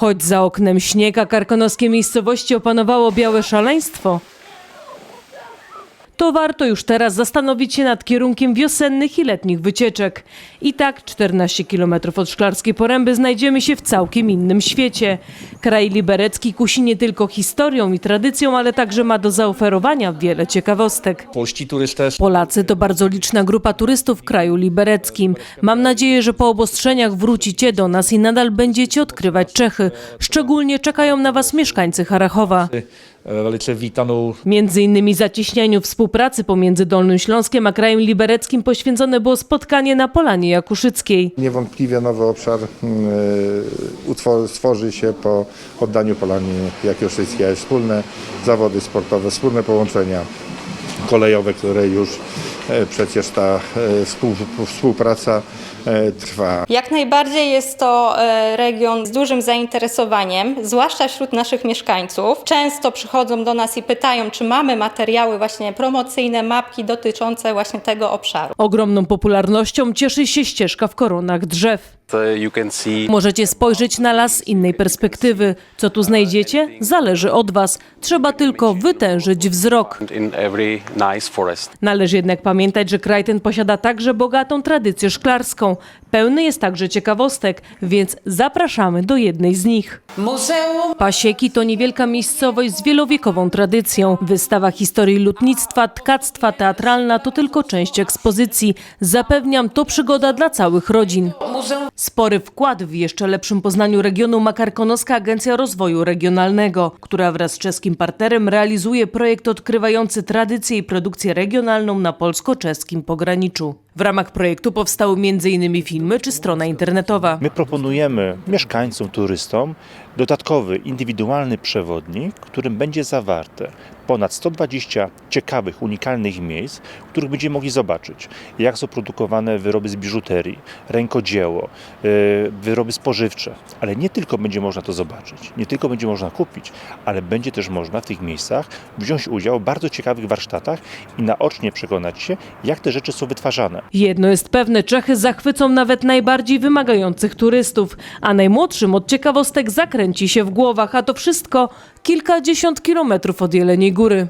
Choć za oknem śnieg, a karkonoskie miejscowości opanowało białe szaleństwo, to warto już teraz zastanowić się nad kierunkiem wiosennych i letnich wycieczek. I tak 14 km od Szklarskiej Poręby znajdziemy się w całkiem innym świecie. Kraj liberecki kusi nie tylko historią i tradycją, ale także ma do zaoferowania wiele ciekawostek. Polacy to bardzo liczna grupa turystów w kraju libereckim. Mam nadzieję, że po obostrzeniach wrócicie do nas i nadal będziecie odkrywać Czechy. Szczególnie czekają na was mieszkańcy Harachowa. Eh, velice vítanou Między innymi zacieśnianiu współpracy pomiędzy Dolnym Śląskiem a krajem libereckim poświęcone było spotkanie na Polanie Jakuszyckiej. Niewątpliwie nowy obszar mm, e, utwor- stworzy się po oddaniu Polanii Jakioszyckiej. Wspólne zawody sportowe, wspólne połączenia kolejowe, które już e, przecież ta e, współ, współpraca e, trwa. Jak najbardziej jest to e, region z dużym zainteresowaniem, zwłaszcza wśród naszych mieszkańców. Często przychodzą do nas i pytają, czy mamy materiały właśnie promocyjne, mapki dotyczące właśnie tego obszaru. Ogromną popularnością cieszy się ścieżka w koronach drzew. Możecie spojrzeć na las z innej perspektywy. Co tu znajdziecie? Zależy od Was. Trzeba tylko wytężyć wzrok. Należy jednak pamiętać, że kraj ten posiada także bogatą tradycję szklarską. Pełny jest także ciekawostek, więc zapraszamy do jednej z nich. Muzeum Pasieki to niewielka miejscowość z wielowiekową tradycją. Wystawa historii lutnictwa, tkactwa teatralna to tylko część ekspozycji. Zapewniam, to przygoda dla całych rodzin. Muzeum Spory wkład w jeszcze lepszym poznaniu regionu ma Karkonoska Agencja Rozwoju Regionalnego, która wraz z czeskim partnerem realizuje projekt odkrywający tradycję i produkcję regionalną na polsko-czeskim pograniczu. W ramach projektu powstały m.in. filmy czy strona internetowa. My proponujemy mieszkańcom, turystom dodatkowy, indywidualny przewodnik, w którym będzie zawarte ponad 120 ciekawych, unikalnych miejsc, w których będziemy mogli zobaczyć, jak są produkowane wyroby z biżuterii, rękodzieło, y, wyroby spożywcze. Ale nie tylko będzie można to zobaczyć, nie tylko będzie można kupić, ale będzie też można w tych miejscach wziąć udział w bardzo ciekawych warsztatach i naocznie przekonać się, jak te rzeczy są wytwarzane. Jedno jest pewne, Czechy zachwycą nawet najbardziej wymagających turystów, a najmłodszym od ciekawostek zakręci się w głowach, a to wszystko kilkadziesiąt kilometrów od Jeleniej Góry.